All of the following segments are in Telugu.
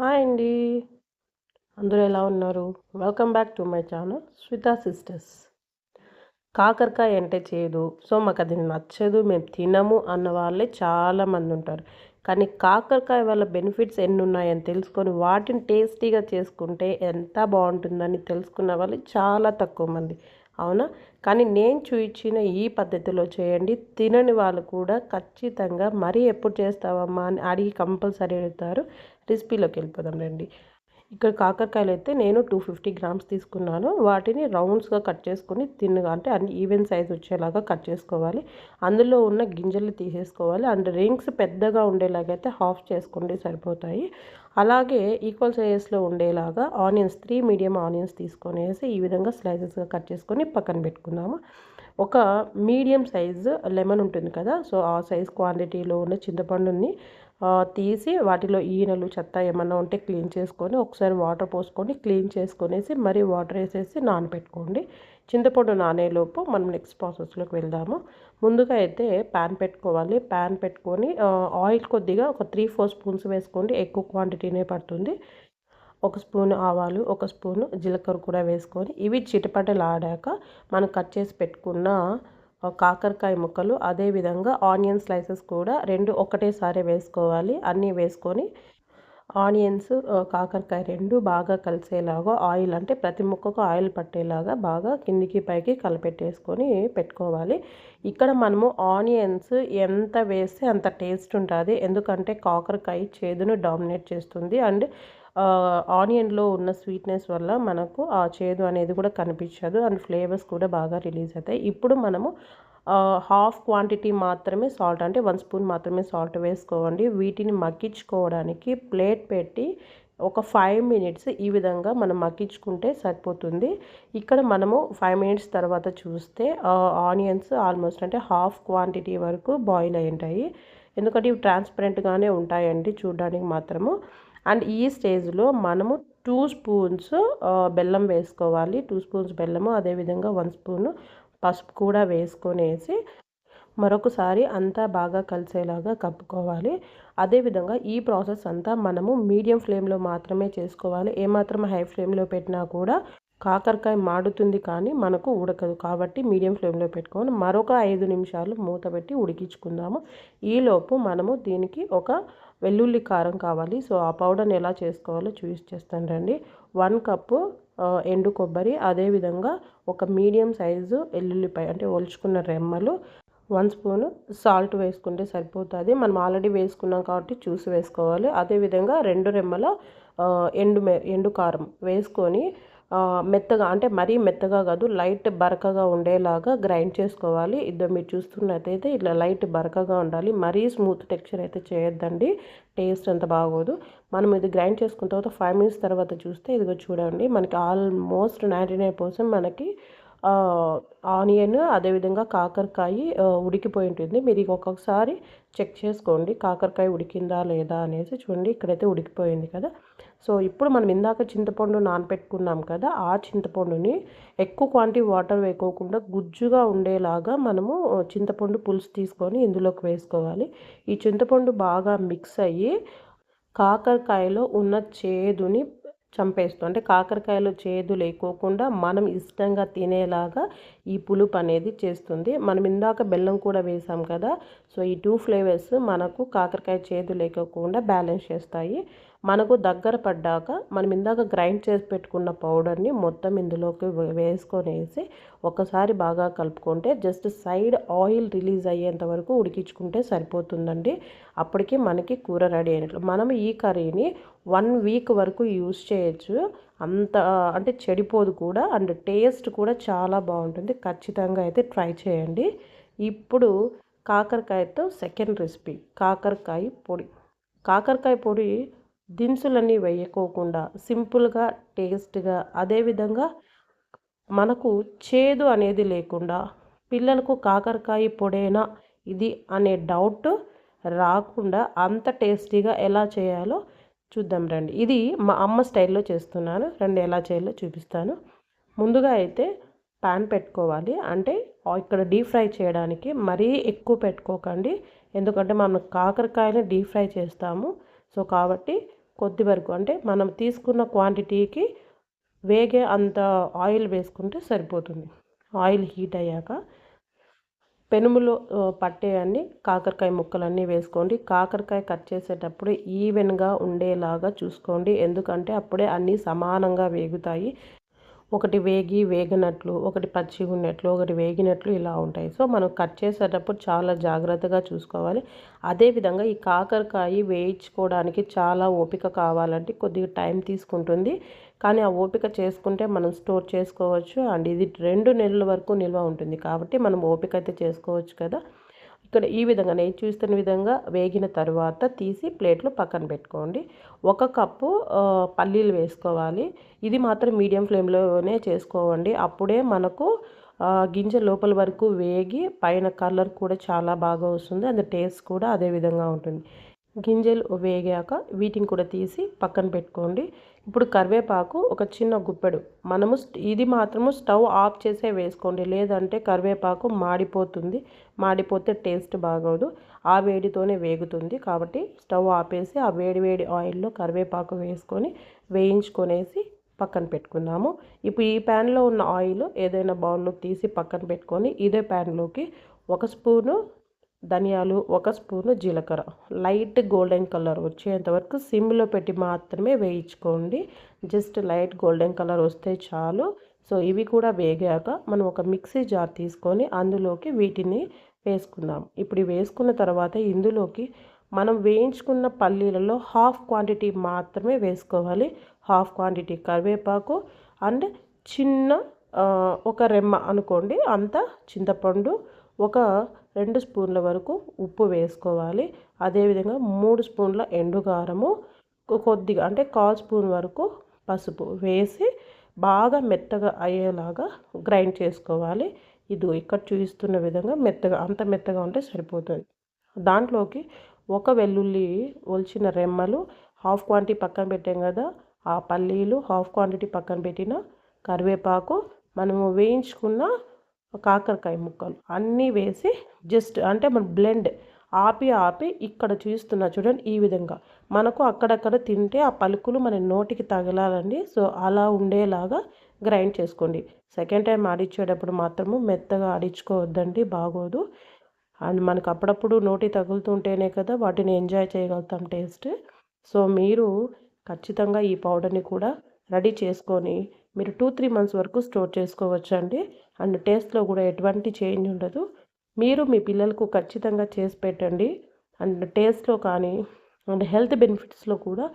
హాయ్ అండి. అందరూ ఎలా ఉన్నారు? Welcome back to my channel Swita sisters కాకరకాయ అంటే చేయదు సో మాకు అది నచ్చదు మేము తినము అన్న వాళ్ళే చాలామంది ఉంటారు. కానీ కాకరకాయ వల్ల బెనిఫిట్స్ ఎన్ని ఉన్నాయని తెలుసుకొని వాటిని టేస్టీగా చేసుకుంటే ఎంత బాగుంటుందని తెలుసుకున్న వాళ్ళు చాలా తక్కువ మంది. అవునా? కానీ నేను చూపించిన ఈ పద్ధతిలో చేయండి. తినని వాళ్ళు కూడా ఖచ్చితంగా మరీ ఎప్పుడు చేస్తావమ్మా? అని అడిగి కంపల్సరీ అడుగుతారు. రెసిపీలోకి వెళ్ళిపోదాం రండి. ఇక్కడ కాకరకాయలు అయితే నేను టూ ఫిఫ్టీ గ్రామ్స్ తీసుకున్నాను. వాటిని రౌండ్స్గా కట్ చేసుకుని తిన్నగా అంటే అన్ని ఈవెన్ సైజ్ వచ్చేలాగా కట్ చేసుకోవాలి. అందులో ఉన్న గింజలు తీసేసుకోవాలి. అండ్ రింగ్స్ పెద్దగా ఉండేలాగైతే హాఫ్ చేసుకోండి సరిపోతాయి. అలాగే ఈక్వల్ సైజెస్లో ఉండేలాగా ఆనియన్స్ త్రీ మీడియం ఆనియన్స్ తీసుకొనేసి ఈ విధంగా స్లైసెస్గా కట్ చేసుకొని పక్కన పెట్టుకుందాము. ఒక మీడియం సైజు లెమన్ ఉంటుంది కదా సో ఆ సైజ్ క్వాంటిటీలో ఉన్న చింతపండుని తీసి వాటిలో ఈనలు చెత్త ఏమన్నా ఉంటే క్లీన్ చేసుకొని ఒకసారి వాటర్ పోసుకొని క్లీన్ చేసుకొనేసి మరీ వాటర్ వేసేసి నానబెట్టుకోండి చింతపండు నానేలోపు మనం నెక్స్ట్ ప్రాసెస్లోకి వెళ్దాము. ముందుగా అయితే ప్యాన్ పెట్టుకోవాలి. ప్యాన్ పెట్టుకొని ఆయిల్ కొద్దిగా ఒక త్రీ ఫోర్ స్పూన్స్ వేసుకోండి. ఎక్కువ క్వాంటిటీనే పడుతుంది. ఒక స్పూన్ ఆవాలు ఒక స్పూన్ జీలకర్ర కూడా వేసుకొని ఇవి చిటపటలాడాక మనం కట్ చేసి పెట్టుకున్న కాకరకాయ ముక్కలు అదేవిధంగా ఆనియన్ స్లైసెస్ కూడా రెండు ఒకటేసారి వేసుకోవాలి. అన్నీ వేసుకొని ఆనియన్స్ కాకరకాయ రెండు బాగా కలిసేలాగా ఆయిల్ అంటే ప్రతి ముక్కకు ఆయిల్ పట్టేలాగా బాగా కిందికి పైకి కలిపెట్టేసుకొని పెట్టుకోవాలి. ఇక్కడ మనము ఆనియన్స్ ఎంత వేస్తే అంత టేస్ట్ ఉంటుంది. ఎందుకంటే కాకరకాయ చేదును డామినేట్ చేస్తుంది. అండ్ ఆనియన్లో ఉన్న స్వీట్నెస్ వల్ల మనకు ఆ చేదు అనేది కూడా కనిపించదు. అండ్ ఫ్లేవర్స్ కూడా బాగా రిలీజ్ అవుతాయి. ఇప్పుడు మనము హాఫ్ క్వాంటిటీ మాత్రమే సాల్ట్ అంటే వన్ స్పూన్ మాత్రమే సాల్ట్ వేసుకోండి. వీటిని మగ్గించుకోవడానికి ప్లేట్ పెట్టి ఒక ఫైవ్ మినిట్స్ ఈ విధంగా మనం మగ్గించుకుంటే సరిపోతుంది. ఇక్కడ మనము ఫైవ్ మినిట్స్ తర్వాత చూస్తే ఆనియన్స్ ఆల్మోస్ట్ అంటే హాఫ్ క్వాంటిటీ వరకు బాయిల్ అయి ఉంటాయి. ఎందుకంటే ఇవి ట్రాన్స్పరెంట్గానే ఉంటాయండి చూడడానికి మాత్రము. అండ్ ఈ స్టేజ్లో మనము టూ స్పూన్స్ బెల్లం వేసుకోవాలి. టూ స్పూన్స్ బెల్లము అదేవిధంగా వన్ స్పూన్ పసుపు కూడా వేసుకొనేసి మరొకసారి అంతా బాగా కలిసేలాగా కప్పుకోవాలి. అదేవిధంగా ఈ ప్రాసెస్ అంతా మనము మీడియం ఫ్లేమ్లో మాత్రమే చేసుకోవాలి. ఏమాత్రం హై ఫ్లేమ్లో పెట్టినా కూడా కాకరకాయ మాడుతుంది కానీ మనకు ఉడకదు. కాబట్టి మీడియం ఫ్లేమ్లో పెట్టుకొని మరొక ఐదు నిమిషాలు మూత పెట్టి ఉడికించుకుందాము. ఈలోపు మనము దీనికి ఒక వెల్లుల్లి కారం కావాలి. సో ఆ పౌడర్ని ఎలా చేసుకోవాలో చూసి చేస్తాను రండి. వన్ కప్పు ఎండు కొబ్బరి అదేవిధంగా ఒక మీడియం సైజు ఎల్లుల్లిపాయ అంటే ఒలుచుకున్న రెమ్మలు వన్ స్పూను సాల్ట్ వేసుకుంటే సరిపోతుంది. మనం ఆల్రెడీ వేసుకున్నాం కాబట్టి చూసి వేసుకోవాలి. అదేవిధంగా రెండు రెమ్మల ఎండు ఎండు కారం వేసుకొని మెత్తగా అంటే మరీ మెత్తగా కాదు లైట్ బరకగా ఉండేలాగా గ్రైండ్ చేసుకోవాలి. ఇద్దరు మీరు చూస్తున్నట్టయితే ఇట్లా లైట్ బరకగా ఉండాలి. మరీ స్మూత్ టెక్స్చర్ అయితే చేయొద్దండి. టేస్ట్ అంత బాగోదు. మనం ఇది గ్రైండ్ చేసుకున్న తర్వాత ఫైవ్ మినిట్స్ తర్వాత చూస్తే ఇదిగో చూడండి మనకి ఆల్మోస్ట్ నైంటీ నైన్ మనకి ఆనియన్ అదేవిధంగా కాకరకాయ ఉడికిపోయి ఉంటుంది. మీరు ఒక్కొక్కసారి చెక్ చేసుకోండి కాకరకాయ ఉడికిందా లేదా అనేసి చూడండి ఇక్కడైతే ఉడికిపోయింది కదా. సో ఇప్పుడు మనం ఇందాక చింతపండు నానపెట్టుకున్నాం కదా ఆ చింతపండుని ఎక్కువ క్వాంటిటీ వాటర్ వేయకోకుండా గుజ్జుగా ఉండేలాగా మనము చింతపండు పులుసు తీసుకొని ఇందులోకి వేసుకోవాలి. ఈ చింతపండు బాగా మిక్స్ అయ్యి కాకరకాయలో ఉన్న చేదుని చంపేస్తుంది అంటే కాకరకాయలో చేదు లేకోకుండా మనం ఇష్టంగా తినేలాగా ఈ పులుపు అనేది చేస్తుంది. మనం ఇందాక బెల్లం కూడా వేసాం కదా సో ఈ టూ ఫ్లేవర్స్ మనకు కాకరకాయ చేదు లేకోకుండా బ్యాలెన్స్ చేస్తాయి. మనకు దగ్గర పడ్డాక మనం ఇందాక గ్రైండ్ చేసి పెట్టుకున్న పౌడర్ని మొత్తం ఇందులోకి వేసుకొనేసి ఒకసారి బాగా కలుపుకుంటే జస్ట్ సైడ్ ఆయిల్ రిలీజ్ అయ్యేంత వరకు ఉడికించుకుంటే సరిపోతుందండి. అప్పటికి మనకి కూర రెడీ అయినట్లు. మనం ఈ కర్రీని వన్ వీక్ వరకు యూస్ చేయొచ్చు. అంత అంటే చెడిపోదు కూడా అండ్ టేస్ట్ కూడా చాలా బాగుంటుంది. ఖచ్చితంగా అయితే ట్రై చేయండి. ఇప్పుడు కాకరకాయతో సెకండ్ రెసిపీ. కాకరకాయ పొడి. కాకరకాయ పొడి దినుసులన్నీ వేయకోకుండా సింపుల్గా టేస్ట్గా అదేవిధంగా మనకు చేదు అనేది లేకుండా పిల్లలకు కాకరకాయ పొడేనా ఇది అనే డౌట్ రాకుండా అంత టేస్టీగా ఎలా చేయాలో చూద్దాం రండి. ఇది మా అమ్మ స్టైల్లో చేస్తున్నాను. రండి ఎలా చేయాలో చూపిస్తాను. ముందుగా అయితే ప్యాన్ పెట్టుకోవాలి. అంటే ఇక్కడ డీప్ ఫ్రై చేయడానికి మరీ ఎక్కువ పెట్టుకోకండి. ఎందుకంటే మనం కాకరకాయని డీప్ ఫ్రై చేస్తాము. సో కాబట్టి కొద్ది వరకు. అంటే మనం తీసుకున్న క్వాంటిటీకి వేగే అంత ఆయిల్ వేసుకుంటే సరిపోతుంది. ఆయిల్ హీట్ అయ్యాక పెనుములో పట్టే అన్ని కాకరకాయ ముక్కలన్నీ వేసుకోండి. కాకరకాయ కట్ చేసేటప్పుడు ఈవెన్గా ఉండేలాగా చూసుకోండి. ఎందుకంటే అప్పుడే అన్నీ సమానంగా వేగుతాయి. ఒకటి వేగి వేగినట్లు ఒకటి పచ్చి ఉన్నట్లు ఒకటి వేగినట్లు ఇలా ఉంటాయి. సో మనం కట్ చేసేటప్పుడు చాలా జాగ్రత్తగా చూసుకోవాలి. అదేవిధంగా ఈ కాకరకాయ వేయించుకోవడానికి చాలా ఓపిక కావాలంటే కొద్దిగా టైం తీసుకుంటుంది. కానీ ఆ ఓపిక చేసుకుంటే మనం స్టోర్ చేసుకోవచ్చు. అండ్ ఇది రెండు నెలల వరకు నిల్వ ఉంటుంది. కాబట్టి మనం ఓపిక అయితే చేసుకోవచ్చు కదా. ఇక్కడ ఈ విధంగా నేను చూస్తున్న విధంగా వేగిన తర్వాత తీసి ప్లేట్లో పక్కన పెట్టుకోండి. ఒక కప్పు పల్లీలు వేసుకోవాలి. ఇది మాత్రం మీడియం ఫ్లేమ్లోనే చేసుకోవండి. అప్పుడే మనకు గింజ లోపల వరకు వేగి పైన కలర్ కూడా చాలా బాగా వస్తుంది. అండ్ టేస్ట్ కూడా అదే విధంగా ఉంటుంది. గింజలు వేగాక వీటిని కూడా తీసి పక్కన పెట్టుకోండి. ఇప్పుడు కరివేపాకు ఒక చిన్న గుప్పెడు. మనము ఇది మాత్రము స్టవ్ ఆఫ్ చేసే వేసుకోండి. లేదంటే కరివేపాకు మాడిపోతుంది. మాడిపోతే టేస్ట్ బాగోదు. ఆ వేడితోనే వేగుతుంది. కాబట్టి స్టవ్ ఆపేసి ఆ వేడి వేడి ఆయిల్లో కరివేపాకు వేసుకొని వేయించుకొనేసి పక్కన పెట్టుకుందాము. ఇప్పుడు ఈ ప్యాన్లో ఉన్న ఆయిల్ ఏదైనా బౌల్లో తీసి పక్కన పెట్టుకొని ఇదే ప్యాన్లోకి ఒక స్పూను ధనియాలు ఒక స్పూను జీలకర్ర. లైట్ గోల్డెన్ కలర్ వచ్చేంత వరకు సిమ్లో పెట్టి మాత్రమే వేయించుకోండి. జస్ట్ లైట్ గోల్డెన్ కలర్ వస్తే చాలు. సో ఇవి కూడా వేగాక మనం ఒక మిక్సీ జార్ తీసుకొని అందులోకి వీటిని వేసుకుందాం. ఇప్పుడు వేసుకున్న తర్వాత ఇందులోకి మనం వేయించుకున్న పల్లీలలో హాఫ్ క్వాంటిటీ మాత్రమే వేసుకోవాలి. హాఫ్ క్వాంటిటీ కరివేపాకు అండ్ చిన్న ఒక రెమ్మ అనుకోండి. అంత చింతపండు ఒక రెండు స్పూన్ల వరకు ఉప్పు వేసుకోవాలి. అదేవిధంగా మూడు స్పూన్ల ఎండుగారము కొద్దిగా అంటే కాల్ స్పూన్ వరకు పసుపు వేసి బాగా మెత్తగా అయ్యేలాగా గ్రైండ్ చేసుకోవాలి. ఇది ఇక్కడ చూపిస్తున్న విధంగా మెత్తగా అంత మెత్తగా ఉంటే సరిపోతుంది. దాంట్లోకి ఒక వెల్లుల్లి ఒలిచిన రెమ్మలు హాఫ్ క్వాంటిటీ పక్కన పెట్టాం కదా ఆ పల్లీలు హాఫ్ క్వాంటిటీ పక్కన పెట్టిన కరివేపాకు మనము వేయించుకున్న కాకరకాయ ముక్కలు అన్నీ వేసి జస్ట్ అంటే మన బ్లెండ్ ఆపి ఆపి ఇక్కడ చూస్తున్నా చూడండి ఈ విధంగా. మనకు అక్కడక్కడ తింటే ఆ పలుకులు మన నోటికి తగలాలండి. సో అలా ఉండేలాగా గ్రైండ్ చేసుకోండి. సెకండ్ టైం ఆడిచ్చేటప్పుడు మాత్రము మెత్తగా ఆడించుకోవద్దండి బాగోదు. అండ్ మనకు అప్పుడప్పుడు నోటి తగులుతుంటేనే కదా వాటిని ఎంజాయ్ చేయగలుగుతాం టేస్ట్ సో మీరు ఖచ్చితంగా ఈ పౌడర్ని కూడా రెడీ చేసుకొని మీరు టూ త్రీ మంత్స్ వరకు స్టోర్ చేసుకోవచ్చు అండి అండ్ టేస్ట్లో కూడా ఎటువంటి చేంజ్ ఉండదు. మీరు మీ పిల్లలకు ఖచ్చితంగా చేసి పెట్టండి. అండ్ టేస్ట్లో కానీ అండ్ హెల్త్ బెనిఫిట్స్లో కూడా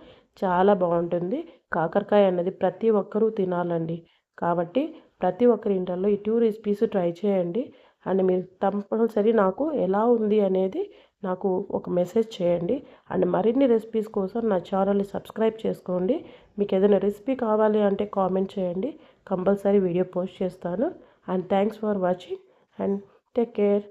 చాలా బాగుంటుంది. కాకరకాయ అన్నది ప్రతి ఒక్కరూ తినాలండి. కాబట్టి ప్రతి ఒక్కరి ఇంట్లో ఈ టూ రెసిపీస్ ట్రై చేయండి. అండ్ మీరు కంపల్సరీ నాకు ఎలా ఉంది అనేది నాకు ఒక మెసేజ్ చేయండి. అండ్ మరిన్ని రెసిపీస్ కోసం నా ఛానల్ని సబ్స్క్రైబ్ చేసుకోండి. మీకు ఏదైనా రెసిపీ కావాలి అంటే కామెంట్ చేయండి. కంపల్సరీ వీడియో పోస్ట్ చేస్తాను. And thanks for watching and take care